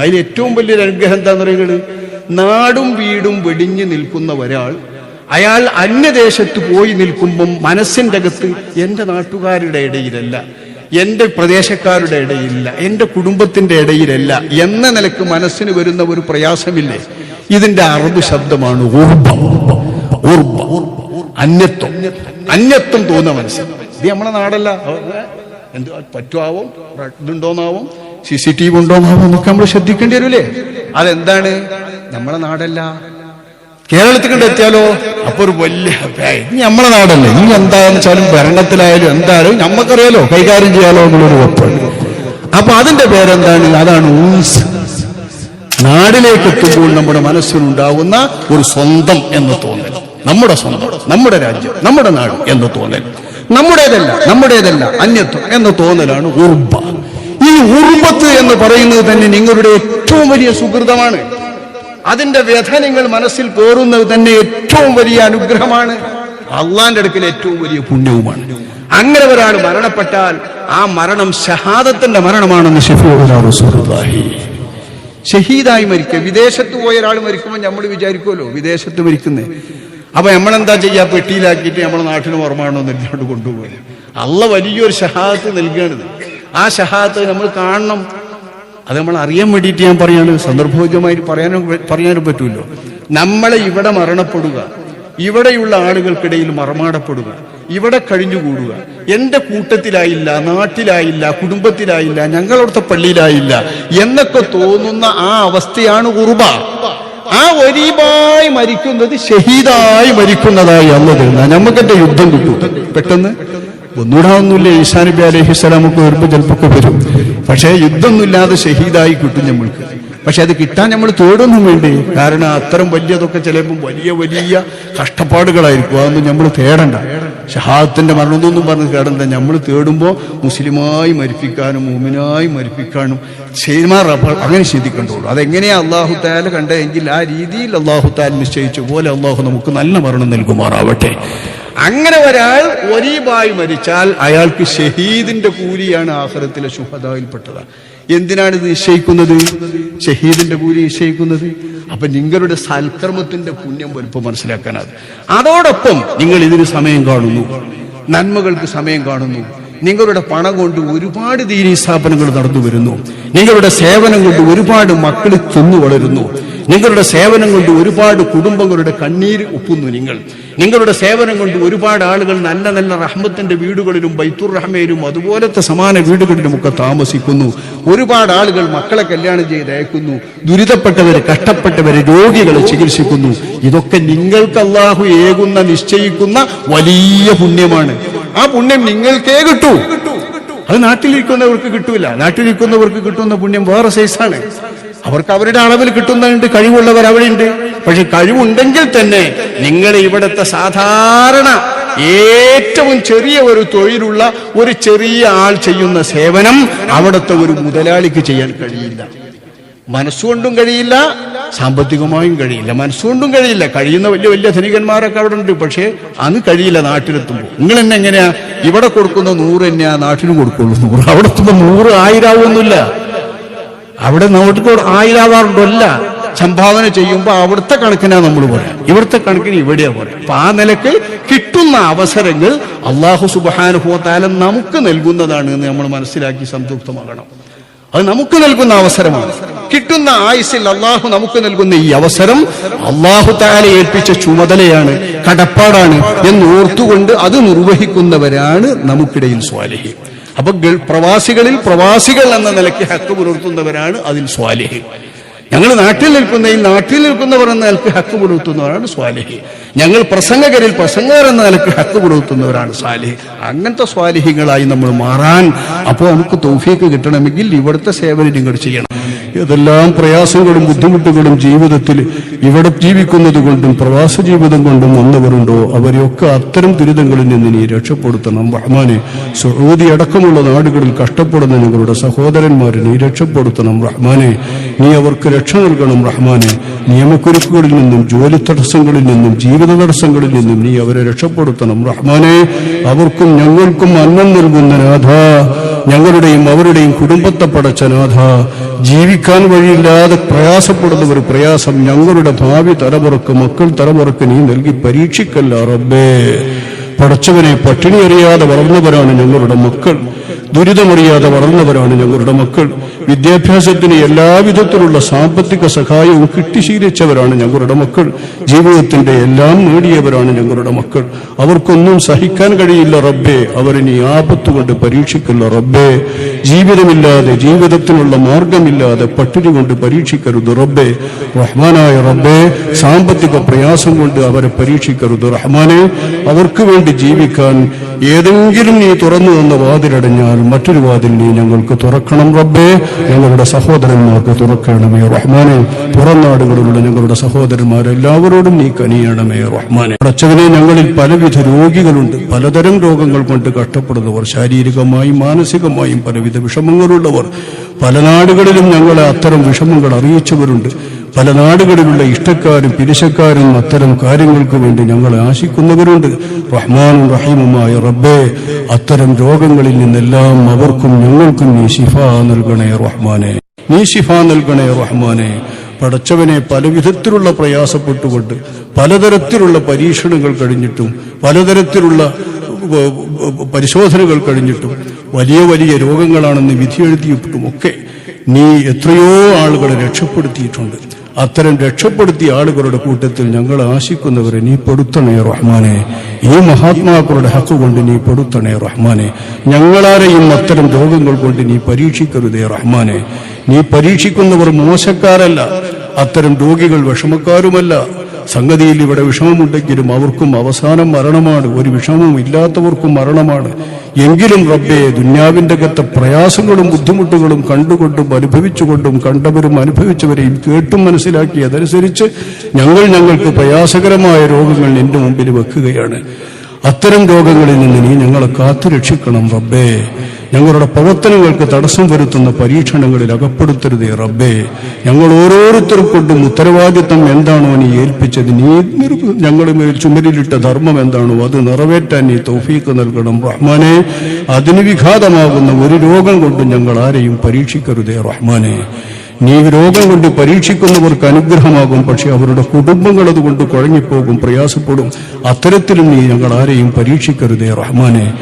അതിൽ ഏറ്റവും വലിയൊരു അനുഗ്രഹം എന്താന്ന് പറയുന്നത്? നാടും വീടും വെടിഞ്ഞു നിൽക്കുന്ന ഒരാൾ അയാൾ അന്യദേശത്ത് പോയി നിൽക്കുമ്പം മനസ്സിന്റെ അകത്ത് എന്റെ നാട്ടുകാരുടെ ഇടയിലല്ല എന്റെ പ്രദേശക്കാരുടെ ഇടയിലല്ല എന്റെ കുടുംബത്തിന്റെ ഇടയിലല്ല എന്ന നിലയ്ക്ക് മനസ്സിന് വരുന്ന ഒരു പ്രയാസമില്ലേ? ഇതിന്റെ അറബ് ശബ്ദമാണ് അന്യത്വം. അന്യത്വം തോന്നുന്ന മനസ്സ്. ഇത് നമ്മളെ നാടല്ല. എന്ത് പറ്റുമാവും ഇതുണ്ടോന്നാവും? സി സി ടി വി ഉണ്ടോ എന്നൊക്കെ നമ്മൾ ശ്രദ്ധിക്കേണ്ടി വരൂലേ? അതെന്താണ്? നമ്മളെ നാടല്ല. കേരളത്തിൽ കണ്ട് എത്തിയാലോ? അപ്പൊ ഒരു വലിയ നമ്മളെ നാടല്ലേ? ഇനി എന്താന്ന് വെച്ചാലും ഭരണത്തിലായാലും എന്തായാലും നമ്മക്കറിയാലോ കൈകാര്യം ചെയ്യാലോ എന്നുള്ളൊരു ഉറപ്പുണ്ട് അപ്പൊ അതിന്റെ പേരെന്താണ്? അതാണ് ഊസ്. നാടിലേക്ക് എത്തുമ്പോൾ നമ്മുടെ മനസ്സിനുണ്ടാവുന്ന ഒരു സ്വന്തം എന്ന് തോന്നൽ. നമ്മുടെ സ്വന്തം നമ്മുടെ രാജ്യം നമ്മുടെ നാട് എന്ന് തോന്നൽ. നമ്മുടേതല്ല നമ്മുടേതല്ല അന്യത്വം എന്ന് തോന്നലാണ് ഉറുബ ഈ ഉറുമ്പത്ത് എന്ന് പറയുന്നത് തന്നെ നിങ്ങളുടെ ഏറ്റവും വലിയ സുഹൃതമാണ്. അതിന്റെ വ്യഥ നിങ്ങൾ മനസ്സിൽ കോറുന്നത് തന്നെ ഏറ്റവും വലിയ അനുഗ്രഹമാണ്. അള്ളാന്റെ അടുക്കൽ ഏറ്റവും വലിയ പുണ്യവുമാണ്. അങ്ങനെ ഒരാൾ മരണപ്പെട്ടാൽ ആ മരണം ഷഹാദത്തിന്റെ മരണമാണെന്ന് ഷഹീദായി മരിക്കുക. വിദേശത്ത് പോയ ഒരാൾ മരിക്കുമ്പോൾ നമ്മൾ വിചാരിക്കുമല്ലോ വിദേശത്ത് മരിക്കുന്നേ. അപ്പൊ നമ്മളെന്താ ചെയ്യാ? പെട്ടിയിലാക്കിയിട്ട് നമ്മളെ നാട്ടിന് ഓർമ്മയാണോ എന്ന് കൊണ്ടുപോകുക അള്ള വലിയൊരു ഷഹാദത്ത് നൽകുകയാണിത് ആ ഷഹാദത്ത് നമ്മൾ കാണണം. അത് നമ്മൾ അറിയാൻ വേണ്ടിയിട്ട് ഞാൻ പറയാണ്. സന്ദർഭോജ്യമായിട്ട് പറയാനും പറയാനും പറ്റുമല്ലോ നമ്മളെ ഇവിടെ മരണപ്പെടുക. ഇവിടെയുള്ള ആളുകൾക്കിടയിൽ മറമാടപ്പെടുക. ഇവിടെ കഴിഞ്ഞുകൂടുക. എന്റെ കൂട്ടത്തിലായില്ല നാട്ടിലായില്ല കുടുംബത്തിലായില്ല ഞങ്ങളവിടുത്തെ പള്ളിയിലായില്ല എന്നൊക്കെ തോന്നുന്ന ആ അവസ്ഥയാണ് കുറുബ ആ ഒരീബായി മരിക്കുന്നത് ഷഹീദായി മരിക്കുന്നതായി അന്ന് തരുന്ന. നമുക്കെന്റെ യുദ്ധം കിട്ടും? പെട്ടെന്ന്? ഒന്നുകൂടാവുന്നില്ല ഈസാ നബി അലൈഹി സ്വലാമൊക്കെ വരുമ്പോൾ ചിലപ്പോൾ വരും. പക്ഷേ യുദ്ധമൊന്നുമില്ലാതെ ഷഹീദായി കിട്ടും നമ്മൾക്ക്. പക്ഷെ അത് കിട്ടാൻ നമ്മൾ തേടൊന്നും വേണ്ടേ? കാരണം അത്തരം വലിയതൊക്കെ ചിലപ്പോൾ വലിയ വലിയ കഷ്ടപ്പാടുകളായിരിക്കും. അതൊന്നും നമ്മൾ തേടണ്ട. ഷഹാദത്തിന്റെ മരണമൊന്നും പറഞ്ഞ് കേടല്ല. നമ്മൾ തേടുമ്പോൾ മുസ്ലിമായി മരിപ്പിക്കാനും മോമിനായി മരിപ്പിക്കാനും ചെയ്മാർ അങ്ങനെ ചിന്തിക്കണ്ടുള്ളൂ അതെങ്ങനെയാ അള്ളാഹു താല കണ്ടെങ്കിൽ ആ രീതിയിൽ അള്ളാഹു താൽ നിശ്ചയിച്ച പോലെ അള്ളാഹു നമുക്ക് നല്ല മരണം നൽകുമാറാവട്ടെ. അങ്ങനെ ഒരാൾ ഒരീബായി മരിച്ചാൽ അയാൾക്ക് ഷഹീദിന്റെ കൂലിയാണ് ആഹ്റത്തിലെ ശുഭതായിൽപ്പെട്ടത് എന്തിനാണ് ഇത് നിശ്ചയിക്കുന്നത്? ഷഹീദിന്റെ കൂലി നിശ്ചയിക്കുന്നത്. അപ്പൊ നിങ്ങളുടെ സൽക്കർമ്മത്തിന്റെ പുണ്യം വലുപ്പം മനസ്സിലാക്കാനാണ്. അതോടൊപ്പം നിങ്ങൾ ഇതിന് സമയം കാണുന്നു. നന്മകൾക്ക് സമയം കാണുന്നു. നിങ്ങളുടെ പണം കൊണ്ട് ഒരുപാട് ദീനീ സ്ഥാപനങ്ങൾ നടന്നു വരുന്നു. നിങ്ങളുടെ സേവനം കൊണ്ട് ഒരുപാട് മക്കൾ തിന്നു വളരുന്നു. നിങ്ങളുടെ സേവനം കൊണ്ട് ഒരുപാട് കുടുംബങ്ങളുടെ കണ്ണീര് ഒപ്പുന്നു നിങ്ങൾ. നിങ്ങളുടെ സേവനം കൊണ്ട് ഒരുപാട് ആളുകൾ നല്ല നല്ല റഹ്മത്തിന്റെ വീടുകളിലും ബൈത്തുർ റഹ്മയിലും അതുപോലത്തെ സമാന വീടുകളിലും ഒക്കെ താമസിക്കുന്നു. ഒരുപാട് ആളുകൾ മക്കളെ കല്യാണം ചെയ്ത് അയക്കുന്നു. ദുരിതപ്പെട്ടവരെ കഷ്ടപ്പെട്ടവരെ രോഗികളെ ചികിത്സിക്കുന്നു. ഇതൊക്കെ നിങ്ങൾക്ക് അള്ളാഹു ഏകുന്ന നിശ്ചയിക്കുന്ന വലിയ പുണ്യമാണ്. ആ പുണ്യം നിങ്ങൾക്കേ കിട്ടൂ. അത് നാട്ടിലിരിക്കുന്നവർക്ക് കിട്ടൂല. നാട്ടിലിരിക്കുന്നവർക്ക് കിട്ടുന്ന പുണ്യം വേറെ സൈസാണ് അവർക്ക് അവരുടെ അളവിൽ കിട്ടുന്നുണ്ട് കഴിവുള്ളവർ അവിടെയുണ്ട്. പക്ഷെ കഴിവുണ്ടെങ്കിൽ തന്നെ നിങ്ങൾ ഇവിടുത്തെ സാധാരണ ഏറ്റവും ചെറിയ ഒരു തൊഴിലുള്ള ഒരു ചെറിയ ആൾ ചെയ്യുന്ന സേവനം അവിടുത്തെ ഒരു മുതലാളിക്ക് ചെയ്യാൻ കഴിയില്ല. മനസ്സുകൊണ്ടും കഴിയില്ല സാമ്പത്തികമായും കഴിയില്ല. മനസ്സുകൊണ്ടും കഴിയില്ല. കഴിയുന്ന വലിയ വലിയ ധനികന്മാരൊക്കെ അവിടെ ഉണ്ട് പക്ഷേ അന്ന് കഴിയില്ല നാട്ടിലെത്തുമ്പോൾ. നിങ്ങൾ എന്നെ എങ്ങനെയാ ഇവിടെ കൊടുക്കുന്ന നൂറ് തന്നെയാ നാട്ടിലും കൊടുക്കുള്ളൂ. നൂറ്. അവിടെ എത്തുമ്പോൾ നൂറ് ആയിരാവൊന്നുമില്ല. അവിടെ നമുക്ക് ആയിരാവാറുണ്ടല്ല സംഭാവന ചെയ്യുമ്പോൾ അവിടുത്തെ കണക്കിനാ നമ്മൾ പറയാം ഇവിടുത്തെ കണക്കിന് ഇവിടെയാ പറയാം അപ്പൊ ആ നിലയ്ക്ക് കിട്ടുന്ന അവസരങ്ങൾ അള്ളാഹു സുബാനുഭവത്താലം നമുക്ക് നൽകുന്നതാണ് എന്ന് നമ്മൾ മനസ്സിലാക്കി സംതൃപ്തമാകണം. അത് നമുക്ക് നൽകുന്ന അവസരമാണ്. കിട്ടുന്ന ആയുസിൽ അള്ളാഹു നമുക്ക് നൽകുന്ന ഈ അവസരം അള്ളാഹു താല ഏൽപ്പിച്ച ചുമതലയാണ് കടപ്പാടാണ് എന്ന് ഓർത്തുകൊണ്ട് അത് നിർവഹിക്കുന്നവരാണ് നമുക്കിടയിൽ സ്വാലിഹി അപ്പൊ പ്രവാസികളിൽ പ്രവാസികൾ എന്ന നിലയ്ക്ക് ഹക്ക് പുലർത്തുന്നവരാണ് അതിൽ സ്വാലിഹി ഞങ്ങൾ നാട്ടിൽ നിൽക്കുന്ന ഈ നാട്ടിൽ നിൽക്കുന്നവർ എന്ന നിലയ്ക്ക് ഹക്ക് പുലർത്തുന്നവരാണ് സ്വാലിഹി ഞങ്ങൾ പ്രസംഗകരിൽ പ്രസംഗകർ എന്ന നിലയ്ക്ക് ഹക്ക് പുലർത്തുന്നവരാണ് സ്വാലിഹി അങ്ങനത്തെ സ്വാലിഹികളായി നമ്മൾ മാറാൻ അപ്പോൾ നമുക്ക് തൗഫീക്ക് കിട്ടണമെങ്കിൽ ഇവിടുത്തെ സേവനം നിങ്ങൾ ചെയ്യണം. ഏതെല്ലാം പ്രയാസങ്ങളും ബുദ്ധിമുട്ടുകളും ജീവിതത്തിൽ ഇവിടെ ജീവിക്കുന്നത് കൊണ്ടും പ്രവാസ ജീവിതം കൊണ്ടും വന്നവരുണ്ടോ? അവരെയൊക്കെ അത്തരം ദുരിതങ്ങളിൽ നിന്ന് നീ രക്ഷപ്പെടുത്തണം. റഹ്മാനെ സൗദി അടക്കമുള്ള നാടുകളിൽ കഷ്ടപ്പെടുന്ന ഞങ്ങളുടെ സഹോദരന്മാരെ നീ രക്ഷപ്പെടുത്തണം. റഹ്മാനെ നീ അവർക്ക് രക്ഷ നൽകണം. റഹ്മാനെ നിയമക്കുരുക്കുകളിൽ നിന്നും ജോലി തടസ്സങ്ങളിൽ നിന്നും ജീവിത തടസ്സങ്ങളിൽ നിന്നും നീ അവരെ രക്ഷപ്പെടുത്തണം. റഹ്മാനെ അവർക്കും ഞങ്ങൾക്കും അന്നം നൽകുന്ന നാഥ ഞങ്ങളുടെയും അവരുടെയും കുടുംബത്തെ പടച്ച നാഥ ജീവിക്കാൻ വഴിയില്ലാതെ പ്രയാസപ്പെടുന്ന ഒരു പ്രയാസം ഞങ്ങളുടെ ഭാവി തലമുറയ്ക്ക് മക്കൾ തലമുറയ്ക്ക് നീ നൽകി പരീക്ഷിക്കല്ല റബ്ബേ. പഠിച്ചവനെ പട്ടിണി അറിയാതെ വളർന്നവരാണ് ഞങ്ങളുടെ മക്കൾ. ദുരിതമറിയാതെ വളർന്നവരാണ് ഞങ്ങളുടെ മക്കൾ. വിദ്യാഭ്യാസത്തിന് എല്ലാവിധത്തിലുള്ള സാമ്പത്തിക സഹായവും കിട്ടിശീലിച്ചവരാണ് ഞങ്ങളുടെ മക്കൾ. ജീവിതത്തിന്റെ എല്ലാം നേടിയവരാണ് ഞങ്ങളുടെ മക്കൾ. അവർക്കൊന്നും സഹിക്കാൻ കഴിയില്ല റബ്ബേ. അവരിനി ആപത്തുകൊണ്ട് പരീക്ഷിക്കില്ല റബ്ബേ. ജീവിതമില്ലാതെ ജീവിതത്തിനുള്ള മാർഗമില്ലാതെ പട്ടിണി കൊണ്ട് പരീക്ഷിക്കരുത് റബ്ബേ. റഹ്മാനായ റബ്ബേ സാമ്പത്തിക പ്രയാസം കൊണ്ട് അവരെ പരീക്ഷിക്കരുത് റഹ്മാനെ. അവർക്ക് വേണ്ടി ജീവിക്കാൻ ഏതെങ്കിലും നീ തുറന്നു തന്ന വാതിലടഞ്ഞാൽ മറ്റൊരു വാതിൽ നീ ഞങ്ങൾക്ക് തുറക്കണം റബ്ബേ. ഞങ്ങളുടെ സഹോദരന്മാർക്ക് തുറക്കണമേ റഹ്മാനെ. പുറം നാടുകളിലുള്ള ഞങ്ങളുടെ സഹോദരന്മാരെല്ലാവരോടും നീ കനിയണമേ റഹ്മാനെ. അടച്ചവനെ ഞങ്ങളിൽ പലവിധ രോഗികളുണ്ട്. പലതരം രോഗങ്ങൾ കൊണ്ട് കഷ്ടപ്പെടുന്നവർ ശാരീരികമായും മാനസികമായും പലവിധ വിഷമങ്ങളുള്ളവർ. പല നാടുകളിലും ഞങ്ങളെ അത്തരം വിഷമങ്ങൾ അറിയിച്ചവരുണ്ട്. പല നാടുകളിലുള്ള ഇഷ്ടക്കാരും പിരിശക്കാരും അത്തരം കാര്യങ്ങൾക്ക് വേണ്ടി ഞങ്ങളെ ആശിക്കുന്നവരുണ്ട്. റഹ്മാനും റഹീമുമായ റബ്ബേ അത്തരം രോഗങ്ങളിൽ നിന്നെല്ലാം അവർക്കും ഞങ്ങൾക്കും നീ ശിഫ നൽകണേ റഹ്മാനെ. നീ ശിഫ നൽകണേ റഹ്മാനെ. പടച്ചവനെ പല വിധത്തിലുള്ള പ്രയാസപ്പെട്ടുകൊണ്ട് പലതരത്തിലുള്ള പരീക്ഷണങ്ങൾ കഴിഞ്ഞിട്ടും പലതരത്തിലുള്ള പരിശോധനകൾ കഴിഞ്ഞിട്ടും വലിയ വലിയ രോഗങ്ങളാണെന്ന് വിധിയെഴുതിയിട്ടുമൊക്കെ നീ എത്രയോ ആളുകളെ രക്ഷപ്പെടുത്തിയിട്ടുണ്ട്. അത്തരം രക്ഷപ്പെടുത്തിയ ആളുകളുടെ കൂട്ടത്തിൽ ഞങ്ങൾ ആശിക്കുന്നവരെ നീ പെടുത്തണേ റഹ്മാനെ. ഈ മഹാത്മാക്കളുടെ ഹക്ക് കൊണ്ട് നീ പെടുത്തണേ റഹ്മാനെ. ഞങ്ങളാരെയും അത്തരം രോഗങ്ങൾ കൊണ്ട് നീ പരീക്ഷിക്കരുതേ റഹ്മാനെ. നീ പരീക്ഷിക്കുന്നവർ മോശക്കാരല്ല അത്തരം രോഗികൾ വിഷമക്കാരുമല്ല. സംഗതിയിൽ ഇവിടെ വിഷമമുണ്ടെങ്കിലും അവർക്കും അവസാനം മരണമാണ്. ഒരു വിഷമവും ഇല്ലാത്തവർക്കും മരണമാണ്. എങ്കിലും റബ്ബെ ദുന്യാവിന്റെ അകത്തെ പ്രയാസങ്ങളും ബുദ്ധിമുട്ടുകളും കണ്ടുകൊണ്ടും അനുഭവിച്ചുകൊണ്ടും കണ്ടവരും അനുഭവിച്ചവരെയും കേട്ടും മനസ്സിലാക്കിയതനുസരിച്ച് ഞങ്ങൾ ഞങ്ങൾക്ക് പ്രയാസകരമായ രോഗങ്ങൾ എന്റെ മുമ്പിൽ വെക്കുകയാണ്. അത്തരം രോഗങ്ങളിൽ നിന്ന് നീ ഞങ്ങളെ കാത്തുരക്ഷിക്കണം റബ്ബേ. ഞങ്ങളുടെ പ്രവർത്തനങ്ങൾക്ക് തടസ്സം വരുത്തുന്ന പരീക്ഷണങ്ങളിൽ അകപ്പെടുത്തരുതേ റബ്ബേ. ഞങ്ങൾ ഓരോരുത്തരും കൊണ്ടും ഉത്തരവാദിത്തം എന്താണോ നീ ഏൽപ്പിച്ചത്. നീ ഞങ്ങളുടെ മേൽ ചുമരിലിട്ട ധർമ്മം എന്താണോ അത് നിറവേറ്റാൻ നീ തൗഫീക്ക് നൽകണം റഹ്മാനെ. അതിന് വിഘാതമാകുന്ന ഒരു രോഗം കൊണ്ടും ഞങ്ങൾ ആരെയും പരീക്ഷിക്കരുതേ റഹ്മാനെ. നീ രോഗം കൊണ്ട് പരീക്ഷിക്കുന്നവർക്ക് അനുഗ്രഹമാകും പക്ഷെ അവരുടെ കുടുംബങ്ങൾ അതുകൊണ്ട് കുഴങ്ങിപ്പോകും പ്രയാസപ്പെടും. അത്തരത്തിലും നീ ഞങ്ങൾ ആരെയും പരീക്ഷിക്കരുതേ റഹ്മാനെ.